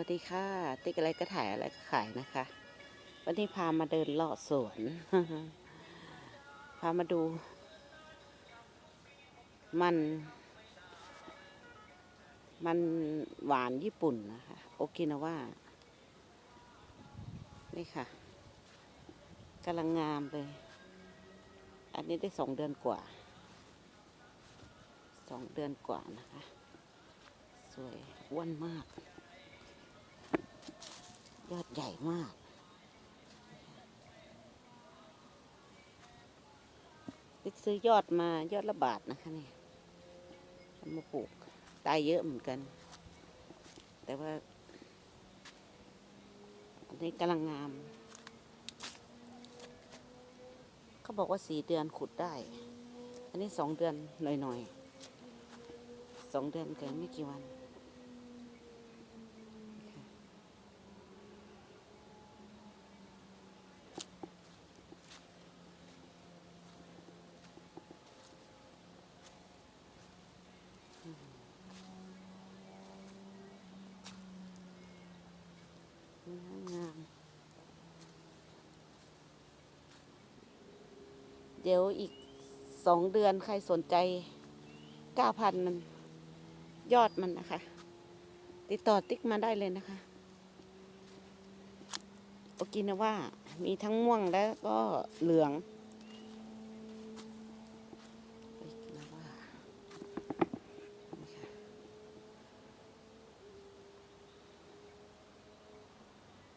วัสดีค่ะ ติ๊กอะไรก็ถ่ายอะไรก็ขายนะคะ วันนี้พามาเดินเลาะสวน พามาดู มัน มันหวานญี่ปุ่นนะคะ โอกินาว่านี่ค่ะกำลังงามเลย อันนี้ได้สองเดือนกว่า สองเดือนกว่านะคะ สวยอ้วนมาก ยอดใหญ่มากติ๊กซื้อยอดมายอดละบาทนะคะเนี่ยมาปลูก ตายเยอะเหมือนกัน แต่ว่า อันนี้กำลังงาม เขาบอกว่าสี่เดือนขุดได้ อันนี้สองเดือนหน่อยๆสองเดือนเกินไม่กี่วัน งาม เดี๋ยวอีกสองเดือนใครสนใจเก้าพันมันยอดมันนะคะ ติดต่อติ๊กมาได้เลยนะคะ โอกินาว่ามีทั้งม่วงแล้วก็เหลือง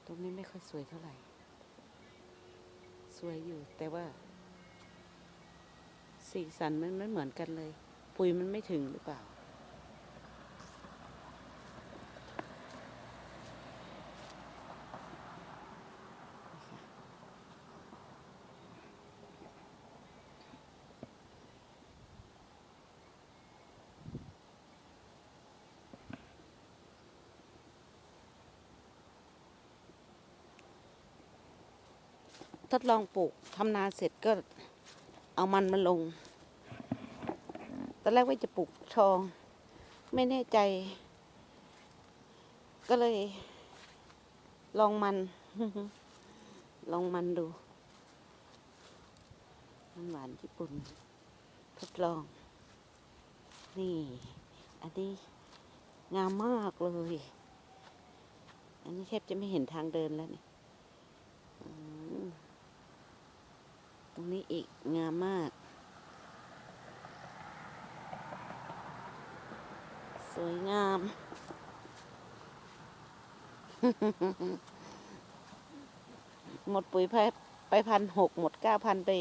ตรงนี้ไม่ค่อยสวยเท่าไหร่ สวยอยู่แต่ว่า สีสันมันไม่เหมือนกันเลย ปุ๋ยมันไม่ถึงหรือเปล่า ทดลองปลูกทำนาเสร็จก็เอามันมาลง อนแรกว่าจะปลูกทอง ไม่แน่ใจ ก็เลย ลองมัน ลองมันดูมันหวานญี่ปุ่น ทดลอง นี่ อันนี้งามมากเลย อันนี้แทบจะไม่เห็นทางเดินแล้วนี่ตรงนี้อีกงามมาก สวยงาม หมดปุ๋ยไปไปพันหกหมดเก้าพันไป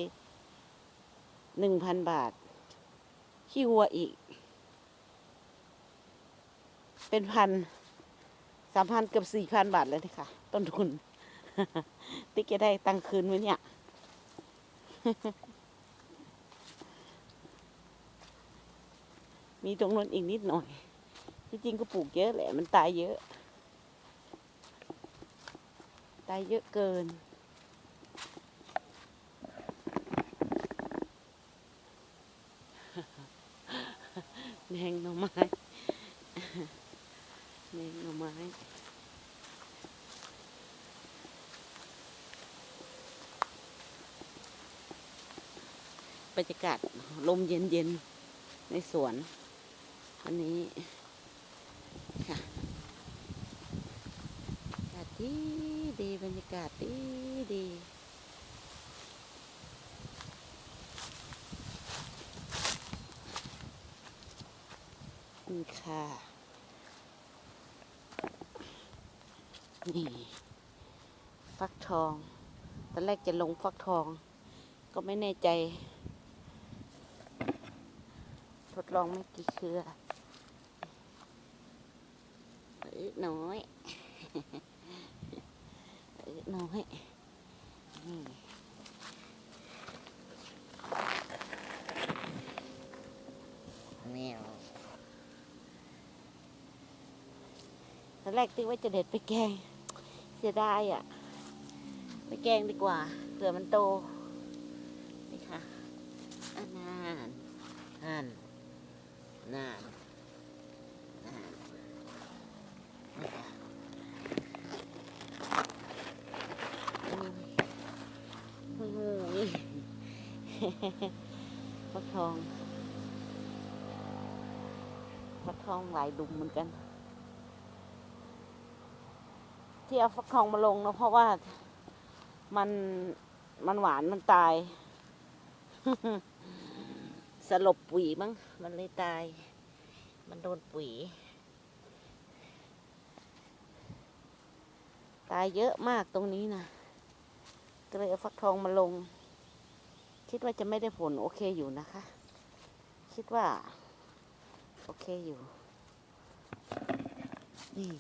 หนึ่งพันบาท ขี้วัวอีก เป็นพันสามพันเกือบสี่พันบาทเลยนะคะ ต้นทุน ติ๊กจะได้ตังค์คืนไหมเนี่ย มีตรงนั้นอีกนิดหน่อย ที่จริงก็ปลูกเยอะแหละ มันตายเยอะ ตายเยอะเกิน แมงหน่อไม้แมงหน่อไม้บรรยากาศลมเย็นๆในสวนวันนี้ ค่ะอากาศดีดีบรรยากาศดีดีนี่ค่ะ นี่ ฟักทอง ตอนแรกจะลงฟักทอง ก็ไม่แน่ใจ ทดลองไม่กี่เครือเออน้อยออน้อยนี่แมวตอนแรกติ๊กว่าจะเด็ดไปแกง เสียดายอะ ไปแกงดีกว่าเผื่อมันโต นี่ค่ะอันนานอันนานนานนี่ค่ะ ฟักทองฟักทองหลายดุมเหมือนกัน ที่เอาฟักทองมาลงเนอะเพราะว่ามันมันหวานมันตาย สลบปุ๋ยมั้งมันเลยตาย มันโดนปุ๋ย ตายเยอะมากตรงนี้นะก็เลยเอาฟักทองมาลง คิดว่าจะไม่ได้ผลโอเคอยู่นะคะ คิดว่า โอเคอยู่นี่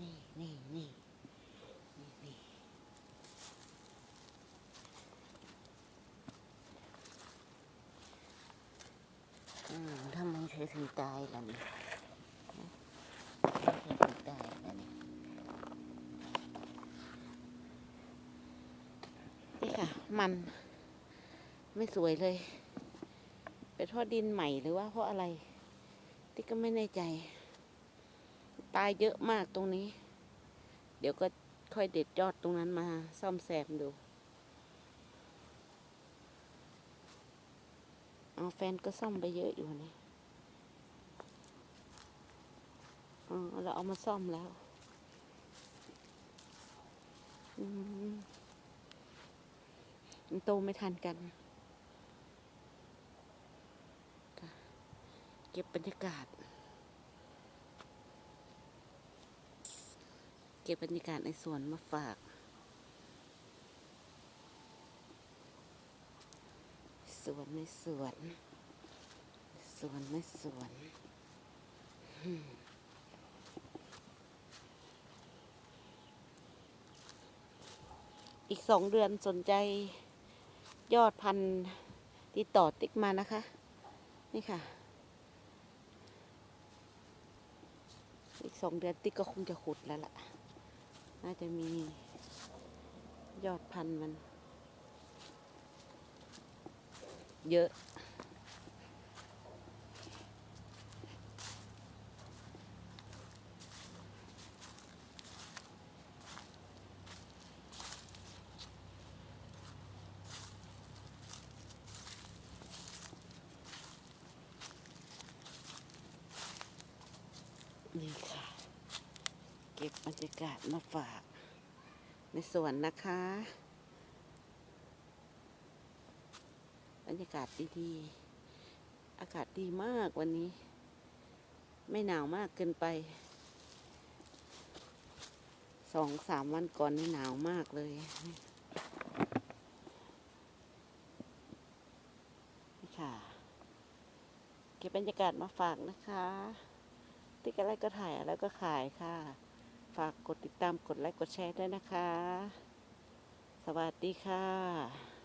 นี่ นี่นี่นี่ทำไมเธอถึงตายล่ะนี่เธอถึงตายล่ะนี่นี่ค่ะ มัน ไม่สวยเลย เป็นเพราะดินใหม่หรือว่าเพราะอะไร ที่ก็ไม่แน่ใจ ตายเยอะมากตรงนี้ เดี๋ยวก็ค่อยเด็ดยอดตรงนั้นมาซ่อมแซมดู เอาแฟนก็ซ่อมไปเยอะอยู่นี่เราเอามาซ่อมแล้วมันโตไม่ทันกันค่ะเก็บบรรยากาศ เก็บบรรยากาศในสวนมาฝาก สวนในสวน สวนในสวนอีกสองเดือนสนใจยอดพันธุ์ติดต่อติ๊กมานะคะ นี่ค่ะ อีก สองเดือนติ๊กก็คงจะขุดแล้วล่ะ น่าจะมียอดพันธุ์มัน เยอะ นี่ค่ะ เก็บบ รรยากาศมาฝาก ในสวนนะคะ บรรยากาศดีๆ อากาศดีมากวันนี้ ไม่หนาวมากเกินไป สองสามวันก่อนนี่หนาวมากเลยนี่ค่ะ เก็บบรรยากาศมาฝากนะคะติ๊กอะไรก็ถ่ายอะไรก็ขายค่ะ ฝากกดติดตามกดไลค์กดแชร์ด้วยนะคะ สวัสดีค่ะ